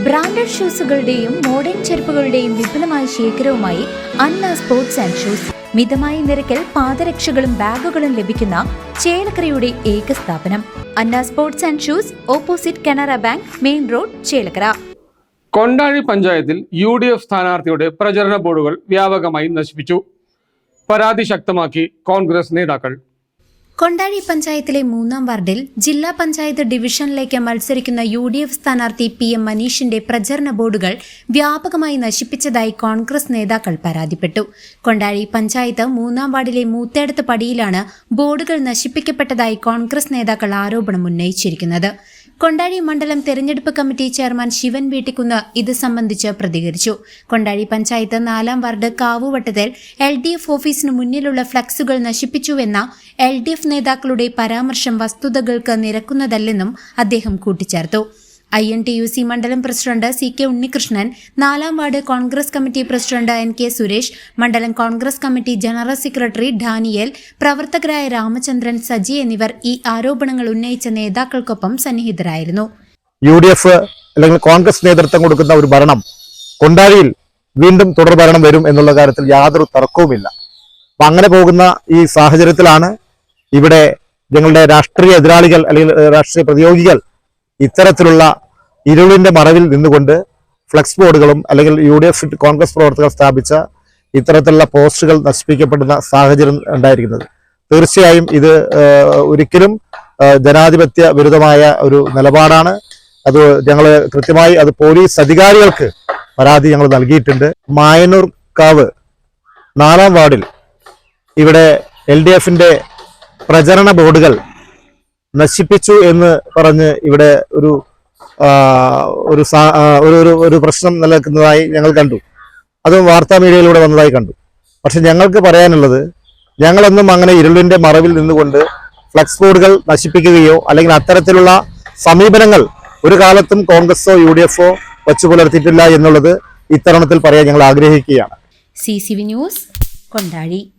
Branded ഷൂസുകളുടെയും modern ചെരുപ്പുകളുടെയും വിപുലമായ ശേഖരവുമായി അന്ന സ്പോർട്സ് ആൻഡ് ഷൂസ്. മിതമായ നിരക്കിൽ പാദരക്ഷകളും ബാഗുകളും ലഭിക്കുന്ന ചേലക്കരയുടെ ഏക സ്ഥാപനം. Anna sports and shoes opposite Canara bank main road Chelakkara. Kondazhy പഞ്ചായത്തിൽ യു ഡി എഫ് സ്ഥാനാർത്ഥിയുടെ പ്രചരണ ബോർഡുകൾ വ്യാപകമായി നശിപ്പിച്ചു. പരാതി ശക്തമാക്കി കോൺഗ്രസ് നേതാക്കൾ. കൊണ്ടാഴി പഞ്ചായത്തിലെ മൂന്നാം വാർഡിൽ ജില്ലാ പഞ്ചായത്ത് ഡിവിഷനിലേക്ക് മത്സരിക്കുന്ന യു ഡി എഫ് സ്ഥാനാർത്ഥി പി എം മനീഷിന്റെ പ്രചരണ ബോർഡുകൾ വ്യാപകമായി നശിപ്പിച്ചതായി കോൺഗ്രസ് നേതാക്കൾ പരാതിപ്പെട്ടു. കൊണ്ടാഴി പഞ്ചായത്ത് മൂന്നാം വാർഡിലെ മൂത്തേടത്ത് പടിയിലാണ് ബോർഡുകൾ നശിപ്പിക്കപ്പെട്ടതായി കോൺഗ്രസ് നേതാക്കൾ ആരോപണം ഉന്നയിച്ചിരിക്കുന്നത്. കൊണ്ടാഴി മണ്ഡലം തെരഞ്ഞെടുപ്പ് കമ്മിറ്റി ചെയർമാൻ ശിവൻ വീട്ടിക്കുന്ന് ഇത് സംബന്ധിച്ച് പ്രതികരിച്ചു. കൊണ്ടാഴി പഞ്ചായത്ത് നാലാം വാർഡ് കാവുവട്ടത്തിൽ എൽ ഡി എഫ് ഓഫീസിന് മുന്നിലുള്ള ഫ്ലക്സുകൾ നശിപ്പിച്ചുവെന്ന എൽ ഡി എഫ് നേതാക്കളുടെ പരാമർശം വസ്തുതകൾക്ക് നിരക്കുന്നതല്ലെന്നും അദ്ദേഹം കൂട്ടിച്ചേർത്തു. I N T U C മണ്ഡലം പ്രസിഡന്റ് സി കെ ഉണ്ണികൃഷ്ണൻ നാലാം ward Congress committee president N K Suresh മണ്ഡലം Congress committee general secretary Daniel പ്രവർത്തകരായ രാമചന്ദ്രൻ സജി എന്നിവർ ഈ ആരോപണങ്ങൾ ഉന്നയിച്ച നേതാക്കൾക്കൊപ്പം സന്നിഹിതരായിരുന്നു. യു ഡി എഫ് അല്ലെങ്കിൽ കോൺഗ്രസ് നേതൃത്വം കൊടുക്കുന്ന ഒരു ഭരണം കൊണ്ടാഴിയിൽ വീണ്ടും തുടർ ഭരണം വരും എന്നുള്ള കാര്യത്തിൽ യാതൊരു തർക്കവുമില്ല. അപ്പൊ അങ്ങനെ പോകുന്ന ഈ സാഹചര്യത്തിലാണ് ഇവിടെ ഞങ്ങളുടെ രാഷ്ട്രീയ എതിരാളികൾ അല്ലെങ്കിൽ രാഷ്ട്രീയ പ്രതിയോഗികൾ ഇത്തരത്തിലുള്ള ഇരുളിന്റെ മറവിൽ നിന്നുകൊണ്ട് ഫ്ലക്സ് ബോർഡുകളും അല്ലെങ്കിൽ യു ഡി എഫ് കോൺഗ്രസ് പ്രവർത്തകർ സ്ഥാപിച്ച ഇത്തരത്തിലുള്ള പോസ്റ്റുകൾ നശിപ്പിക്കപ്പെടുന്ന സാഹചര്യം ഉണ്ടായിരിക്കുന്നത്. തീർച്ചയായും ഇത് ഒരിക്കലും ജനാധിപത്യ വിരുദ്ധമായ ഒരു നിലപാടാണ്. അത് ഞങ്ങൾ കൃത്യമായി അത് പോലീസ് അധികാരികൾക്ക് പരാതി ഞങ്ങൾ നൽകിയിട്ടുണ്ട്. മായനൂർ കാവ് നാലാം വാർഡിൽ ഇവിടെ എൽ ഡി എഫിന്റെ പ്രചരണ ബോർഡുകൾ നശിപ്പിച്ചു എന്ന് പറഞ്ഞ് ഇവിടെ ഒരു ഒരു ഒരു ഒരു- പ്രശ്നം നിലനിൽക്കുന്നതായി ഞങ്ങൾ കണ്ടു. അത് വാർത്താ മീഡിയയിലൂടെ വന്നതായി കണ്ടു. പക്ഷെ ഞങ്ങൾക്ക് പറയാനുള്ളത് ഞങ്ങളൊന്നും അങ്ങനെ ഇരുളിന്റെ മറവിൽ നിന്നുകൊണ്ട് ഫ്ലക്സ് ബോർഡുകൾ നശിപ്പിക്കുകയോ അല്ലെങ്കിൽ അത്തരത്തിലുള്ള സമീപനങ്ങൾ ഒരു കാലത്തും കോൺഗ്രസോ യു ഡി എഫോ വച്ചു പുലർത്തിയിട്ടില്ല എന്നുള്ളത് ഇത്തരണത്തിൽ പറയാൻ ഞങ്ങൾ ആഗ്രഹിക്കുകയാണ്. C C V news Kondazhy.